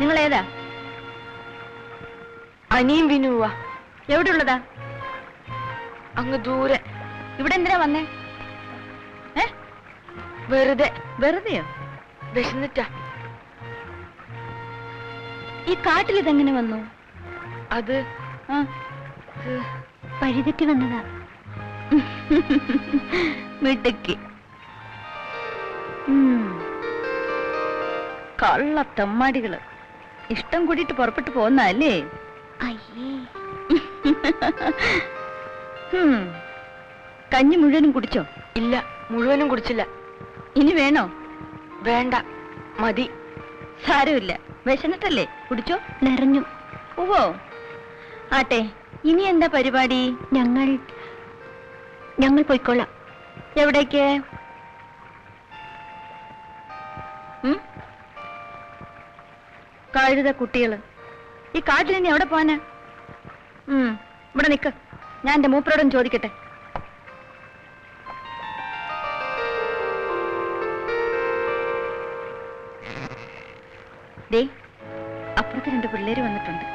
നിങ്ങൾ ഏതാ അനിയും വിനുവാ എവിടെ ഉള്ളതാ അങ്ങ് ദൂരെ. ഇവിടെ എന്തിനാ വന്നേ? വെറുതെ. വെറുതെയോ? വിശന്നിട്ടാ. ഈ കാട്ടിൽ ഇതെങ്ങനെ വന്നു? അത് പഴുതയ്ക്ക് വന്നതാ. മിടുക്കി. കള്ള തെമ്മാടികൾ ഇഷ്ടം കൂടിയിട്ട് പുറപ്പെട്ടു പോന്നല്ലേ അയ്യേ. കഞ്ഞി മുഴുവനും കുടിച്ചോ? ഇല്ല മുഴുവനും കുടിച്ചില്ല. ഇനി വേണോ? വേണ്ട മതി. സാരമില്ല. വിശന്നിട്ടല്ലേ? കുടിച്ചോ? നിറഞ്ഞു. ഓവോ ആട്ടെ ഇനി എന്താ പരിപാടി? ഞങ്ങൾ ഞങ്ങൾ പോയിക്കോളാം. എവിടേക്ക്? കഴുത കുട്ടികൾ. ഈ കാട്ടിൽ ഇനി എവിടെ പോവാനാ? ഇവിടെ നിക്ക്. ഞാൻ എന്റെ മൂപ്പരോടും ചോദിക്കട്ടെ. ദേ അപ്പുറത്ത് രണ്ട് പിള്ളേര് വന്നിട്ടുണ്ട്.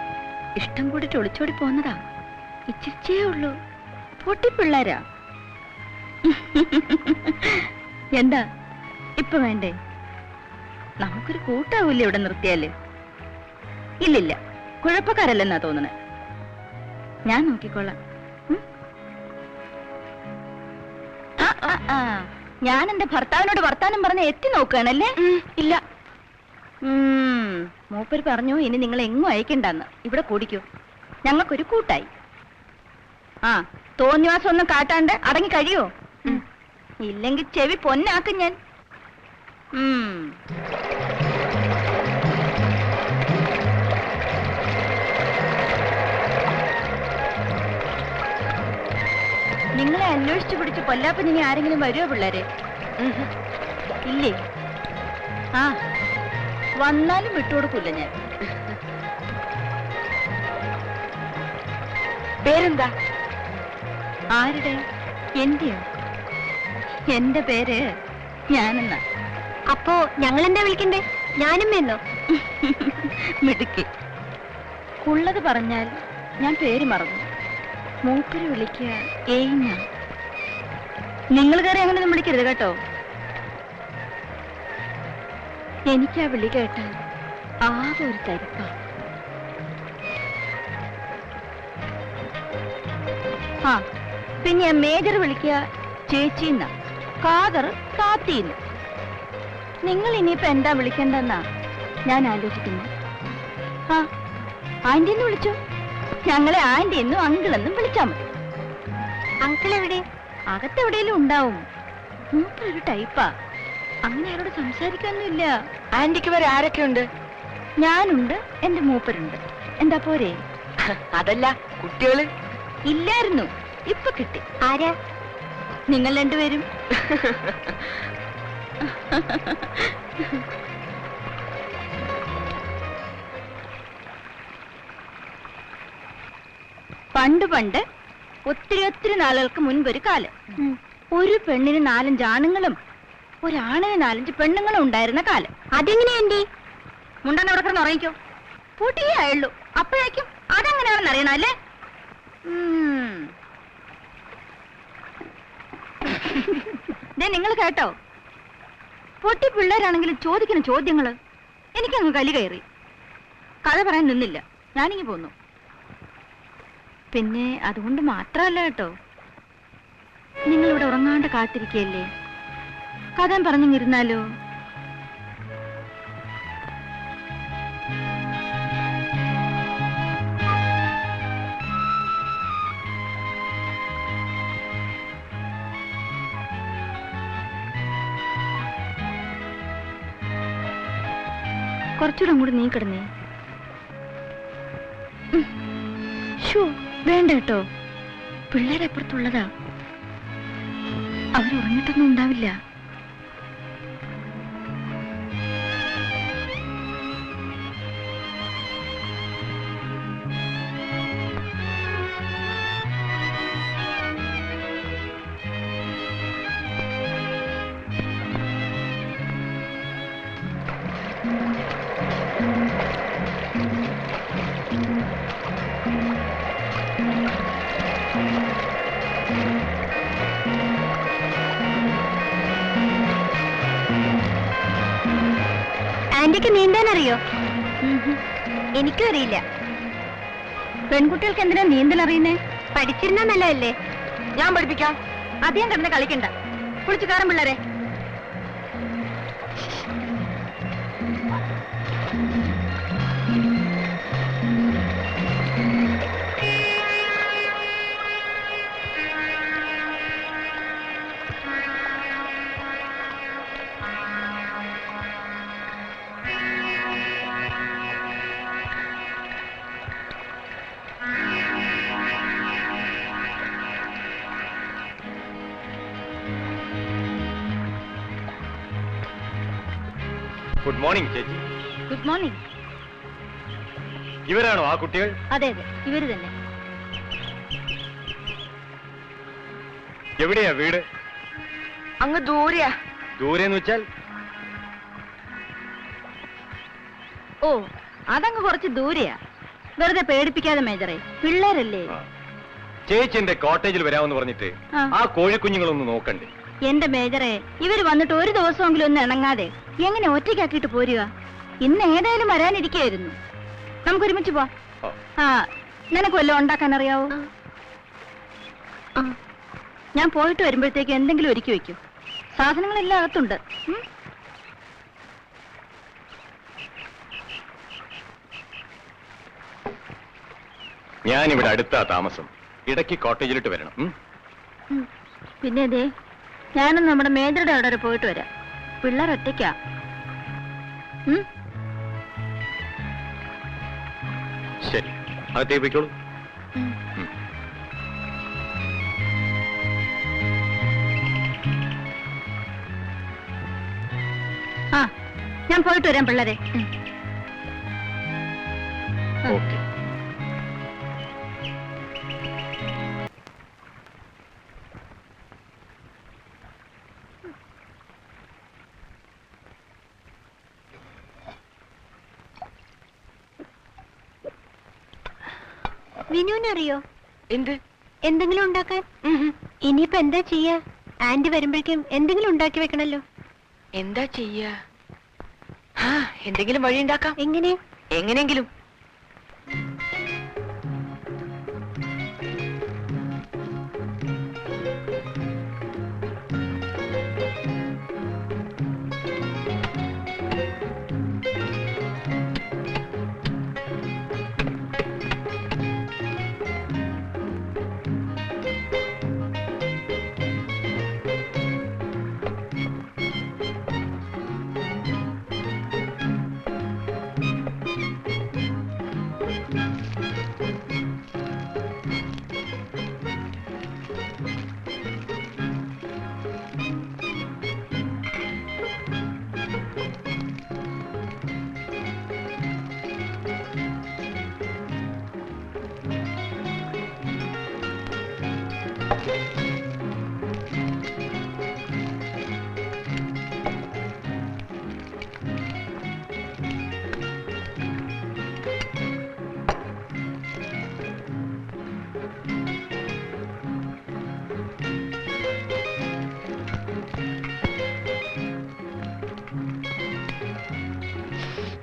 ഇഷ്ടം കൂടിട്ട് ഒളിച്ചോടി പോന്നതാ ഇച്ചിരിച്ചേ ഉള്ളൂ. പൊട്ടി പൊട്ടിപ്പിള്ളേരാ എന്താ? ഇപ്പൊ വേണ്ടേ? നമുക്കൊരു കൂട്ടാവൂല്ലേ ഇവിടെ നിർത്തിയാൽ? ഇല്ലില്ല. കുഴപ്പക്കാരല്ലെന്നാ തോന്നുന്നത് ഞാൻ നോക്കിക്കോളാം. ഞാൻ എന്റെ ഭർത്താവിനോട് വർത്താനം പറഞ്ഞ് എത്തി നോക്കുകയാണല്ലേ? ഇല്ല. മൂപ്പർ മൂപ്പര് പറഞ്ഞു ഇനി നിങ്ങൾ എങ്ങും അയക്കണ്ടെന്ന്. ഇവിടെ കൂടിക്കൂ. ഞങ്ങൾക്കൊരു കൂട്ടായി. ആ തോന്നിവാസം ഒന്നും കാട്ടാണ്ട് അടങ്ങി കഴിയോ ഇല്ലെങ്കിൽ ചെവി പൊന്നാക്കും ഞാൻ. ഉം. നിങ്ങളെ അന്വേഷിച്ചു പിടിച്ച് കൊല്ലാപ്പൻ ഇനി ആരെങ്കിലും വരുമോ പിള്ളേരെ. ഇല്ലേ? ആ വന്നാലും വിട്ടുകൊടുക്കൂല ഞാൻ. പേരെന്താ? ആരുടെ? എന്റെയോ? എന്റെ പേര് ഞാനെന്ന. അപ്പോ ഞങ്ങൾ എന്താ വിളിക്കണ്ടേ? ഞാനും എന്നോ മിടുക്കി. ഉള്ളത് പറഞ്ഞാൽ ഞാൻ പേര് മറന്നു. മൂപ്പര് വിളിക്കുക നിങ്ങൾ കയറി അങ്ങനെ ഒന്നും വിളിക്കരുത് കേട്ടോ. എനിക്കാ വിളി കേട്ടാൽ ആകെ ഒരു തരിപ്പാ. ആ പിന്നെ മേജർ വിളിക്കുക ചേച്ചിന്ന. കാതർ കാത്തിന്ന് നിങ്ങൾ ഇനിയിപ്പോ എന്താ വിളിക്കണ്ടെന്നാ ഞാൻ ആലോചിക്കുന്നു. ആ ആന്റി എന്ന് വിളിച്ചോ? ഞങ്ങളെ ആന്റി എന്നും അങ്കിൾ എന്നും വിളിച്ചാൽ മതി. അങ്കിൾ എവിടെ? അകത്തെവിടെയെങ്കിലും ഉണ്ടാവും. മൂപ്പരൊരു ടൈപ്പാ അങ്ങനെ ആരോട് സംസാരിക്കാനൊന്നുമില്ല. ആന്റിക്ക് വരെ ആരൊക്കെ ഉണ്ട് ഞാനുണ്ട് എന്റെ മൂപ്പരുണ്ട്. എന്താ പോരെ? അതല്ല കുട്ടികൾ? ഇല്ലായിരുന്നു. ഇപ്പൊ കിട്ടി. ആരാ? നിങ്ങൾ രണ്ടുപേരും. പണ്ട് പണ്ട് ഒത്തിരി ഒത്തിരി നാളുകൾക്ക് മുൻപൊരു കാലം. ഒരു പെണ്ണിന് നാലഞ്ച് ആണുങ്ങളും ഒരാണിന് നാലഞ്ച് പെണ്ണുങ്ങളും ഉണ്ടായിരുന്ന കാലം. അതെങ്ങനെ മുണ്ടാൻ അവിടെ കിടന്ന് ഉറങ്ങിക്കോ. പൂട്ടിയേ ആയുള്ളൂ. അപ്പോഴേക്കും അതെങ്ങനെയാണെന്ന് അറിയണം അല്ലേ? നിങ്ങൾ കേട്ടോ. പൊട്ടി പിള്ളേരാണെങ്കിലും ചോദിക്കുന്ന ചോദ്യങ്ങൾ എനിക്കങ്ങ് കലി കയറി. കഥ പറയാൻ നിന്നില്ല. ഞാനിങ്ങി പോന്നു. പിന്നെ അതുകൊണ്ട് മാത്രമല്ല കേട്ടോ. നിങ്ങൾ ഇവിടെ ഉറങ്ങാണ്ട് കാത്തിരിക്കല്ലേ കഥ പറഞ്ഞിരുന്നാലോ? കുറച്ചുകൂടെ അങ്ങോട്ട് നീ കിടന്നേ. വേണ്ട കേട്ടോ. അപ്പുറത്തുള്ളതാ അവരുറങ്ങിട്ടൊന്നും ഉണ്ടാവില്ല. എനിക്കും അറിയില്ല പെൺകുട്ടികൾക്ക് എന്തിനാ നീന്തൽ അറിയുന്നേ? പഠിച്ചിരുന്ന നല്ലതല്ലേ? ഞാൻ പഠിപ്പിക്കാം. അധികം കിടന്ന് കളിക്കണ്ട. കുളിച്ചു കയറും പിള്ളേരെ. ഗുഡ് മോർണിംഗ് ചേച്ചി. ഗുഡ് മോർണിംഗ് ഇവരാണോ ആ കുട്ടികൾ? അതെ അതെ. ഇവർ തന്നെ. എവിടെയാ വീട്? അങ്ങ് ദൂരെയാ. ദൂരെന്ന് വെച്ചാൽ? ഓ അതങ്ങ് കുറച്ച് ദൂരെയാ. വെറുതെ പേടിപ്പിക്കാതെ മേജറെ. പിള്ളേരല്ലേ? ചേച്ചിന്റെ ചേച്ചി എന്റെ കോട്ടേജിൽ വരാമെന്ന് പറഞ്ഞിട്ട് ആ. ആ കോഴിക്കുഞ്ഞുങ്ങളൊന്ന് നോക്കണ്ടേ? എന്റെ മേജറെ ഇവർ വന്നിട്ട് ഒരു ദിവസമെങ്കിലും ഒന്ന് ഇണങ്ങാതെ. എങ്ങനെ ഒറ്റയ്ക്കാക്കിയിട്ട് പോരുക? ഇന്ന് ഏതായാലും വരാനിരിക്കായിരുന്നു നമുക്ക് ഒരുമിച്ച് പോ ആ. നിനക്ക് വല്ലതും ഉണ്ടാക്കാൻ അറിയാവോ ഞാൻ പോയിട്ട് വരുമ്പോഴത്തേക്ക് എന്തെങ്കിലും ഒരുക്കി വെക്കൂ. സാധനങ്ങളെല്ലാം അകത്തുണ്ട്? ഞാനിവിടെ അടുത്താ താമസം. ഇടയ്ക്ക് കോട്ടേജിലിട്ട് വരണം. പിന്നെ അതെ ഞാനും നമ്മുടെ മേജറുടെ അവിടെ പോയിട്ട് വരാം. പിള്ളേർ ഒറ്റയ്ക്കാ? ശരി. അകത്തേക്ക് പോയിക്കോളൂ. ഞാൻ പോയിട്ട് വരാം പിള്ളേരെ. വിനുവിനറിയോ? എന്ത്? എന്തെങ്കിലും ഉണ്ടാക്കാൻ? ഇനിയിപ്പ എന്താ ചെയ്യ? ആന്റി വരുമ്പോഴേക്കും എന്തെങ്കിലും ഉണ്ടാക്കി വെക്കണല്ലോ. എന്താ ചെയ്യാ? എന്തെങ്കിലും വഴി ഉണ്ടാക്കാം. എങ്ങനെ? എങ്ങനെയെങ്കിലും.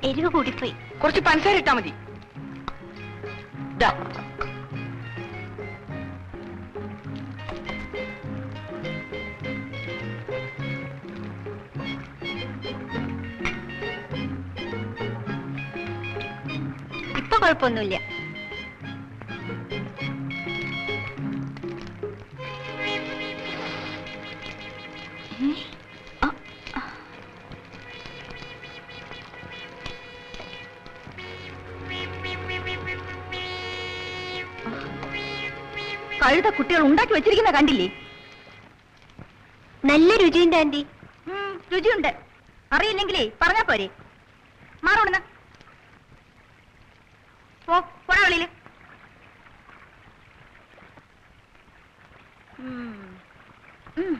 എരിവ് കൂടിപ്പോയി. കുറച്ച് പഞ്ചസാര ഇട്ടാ മതി. ഇപ്പൊ കുഴപ്പമൊന്നുമില്ല. കഴുത കുട്ടികൾ ഉണ്ടാക്കി വെച്ചിരിക്കുന്ന കണ്ടില്ലേ? നല്ല രുചിയുണ്ട് ആന്റി രുചിയുണ്ട്. അറിയില്ലെങ്കിലേ പറഞ്ഞാ പോരെ. മാറോടുന്ന പോ പോടാ വെളിയിൽ ഉം. ഉം.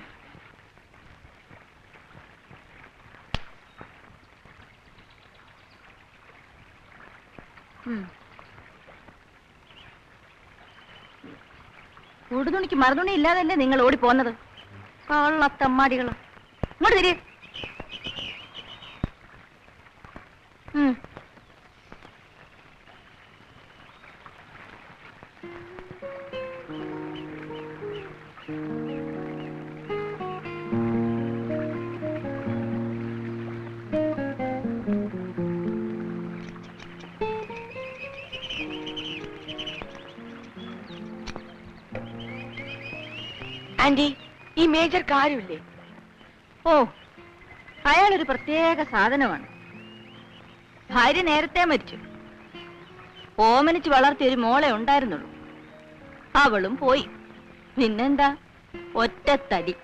ഉം. ഉടുതുണിക്ക് മറുതുണി ഇല്ലാതല്ലേ നിങ്ങൾ ഓടി പോന്നത് കള്ളത്തമ്മാടികൾ ഇങ്ങോട്ട് തിരി ആന്റി ഈ മേജർ കാര്യമില്ലേ ഓ അയാളൊരു പ്രത്യേക സാധനമാണ്. ഭാര്യ നേരത്തെ മരിച്ചു. ഓമനിച്ച് വളർത്തിയ ഒരു മോളെ ഉണ്ടായിരുന്നുള്ളൂ. അവളും പോയി. പിന്നെന്താ? ഒറ്റത്തടി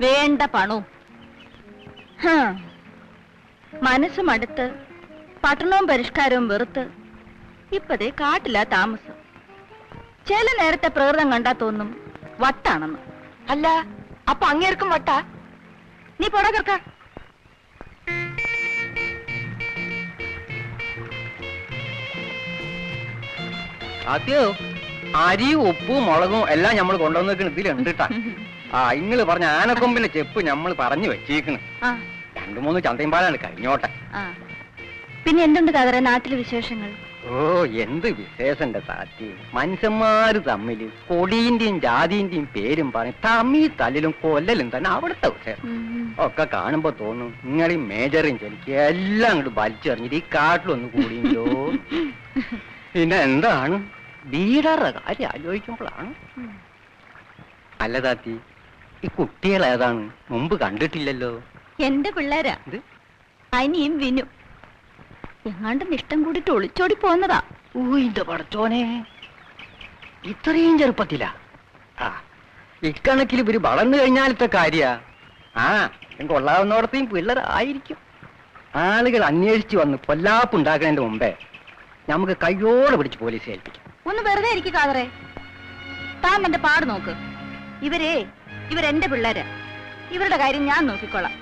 വേണ്ട പണവും. മനസ്സ് മടുത്ത് പട്ടണവും പരിഷ്കാരവും വെറുത്ത് ഇപ്പതേ കാട്ടില്ല താമസം. ചില നേരത്തെ പ്രകൃതം കണ്ടാ തോന്നും വട്ടാണെന്ന്. അല്ല അപ്പൊ അങ്ങേർക്കും വട്ട? നീ പോടാ കർക്ക അതെയോ അരിയും ഉപ്പും മുളകും എല്ലാം നമ്മൾ കൊണ്ടുവന്ന് വെക്കണ ഇതിലുണ്ട് ട്ടാ. ആ ഇങ്ങൾ പറഞ്ഞ ആനക്കൊമ്പിലെ ചെപ്പ് നമ്മൾ പറഞ്ഞു വെച്ചേക്കണ്. രണ്ടു മൂന്ന് ചന്തയും പാലാണ് കഴിഞ്ഞോട്ടെ. പിന്നെ എന്തുണ്ട് കതറ നാട്ടിലെ വിശേഷങ്ങൾ? ഓ എന്ത് വിശേഷന്റെ സാറ്റി മനുഷ്യന്മാര് തമ്മിൽ കൊടിയിന്റെയും ജാതിന്റെയും പേരും പറഞ്ഞ് തമ്മി തല്ലിലും കൊല്ലലും തന്നെ അവിടുത്തെ വിശേഷം. ഒക്കെ കാണുമ്പോ തോന്നും നിങ്ങളീ മേജറും ചെലിക്ക് എല്ലാം അങ്ങോട്ട് വലിച്ചെറിഞ്ഞിട്ട് ഈ കാട്ടിലൊന്ന് കൂടിയോ പിന്നെ എന്താണ്? വീടാറുടെ കാര്യം ആലോചിക്കുമ്പോഴാണ്. അല്ല താത്തി ഈ കുട്ടികൾ ഏതാണ് മുമ്പ് കണ്ടിട്ടില്ലല്ലോ. എന്റെ പിള്ളേരാ. അനിയും വിനു. എങ്ങാണ്ട് നിഷ്ടം കൂടിയിട്ട് ഒളിച്ചോടി പോന്നതാ ഊയിന്റെ പടച്ചോനെ. ഇത്രയും ചെറുപ്പത്തില? ഇക്കണക്കിൽ ഇവർ വളർന്നു കഴിഞ്ഞാലത്തെ കാര്യ. ആ കൊള്ളാവുന്നോടത്തെയും പിള്ളേരായിരിക്കും. ആളുകൾ അന്വേഷിച്ചു വന്ന് കൊല്ലാപ്പുണ്ടാക്കുന്നതിന്റെ മുമ്പേ നമുക്ക് കയ്യോടെ പിടിച്ച് പോലീസ് ഏൽപ്പിക്കാം. ഒന്ന് വെറുതെ ഇരിക്കും കാതറെ. താൻ എന്റെ പാട് നോക്ക്. ഇവരെ ഇവരെന്റെ പിള്ളേര്. ഇവരുടെ കാര്യം ഞാൻ നോക്കിക്കോളാം.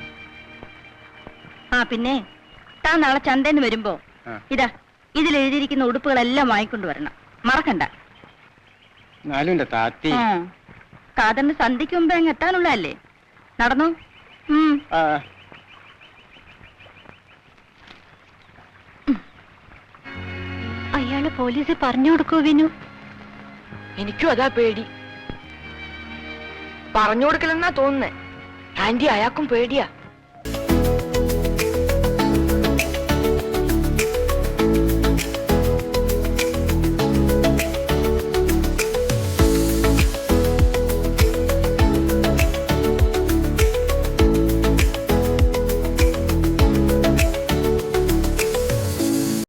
ആ പിന്നെ? താൻ നാളെ ചന്തേന്ന് വരുമ്പോ ഇതാ ഇതിൽ എഴുതിയിരിക്കുന്ന ഉടുപ്പുകളെല്ലാം വാങ്ങിക്കൊണ്ട് വരണം. മറക്കണ്ട. എന്നാലും എന്റെ താത്തി. ആ. കാതറിന് സന്ധ്യക്ക് മുമ്പേ അങ്ങ് എത്താനുള്ളതല്ലേ? നടന്നു? അയാൾ പോലീസ് പറഞ്ഞു കൊടുക്കൂ വിനു? എനിക്കും അതാ പേടി. പറഞ്ഞു കൊടുക്കലെന്നാ തോന്നുന്നേ. ആന്റി അയാൾക്കും പേടിയാ.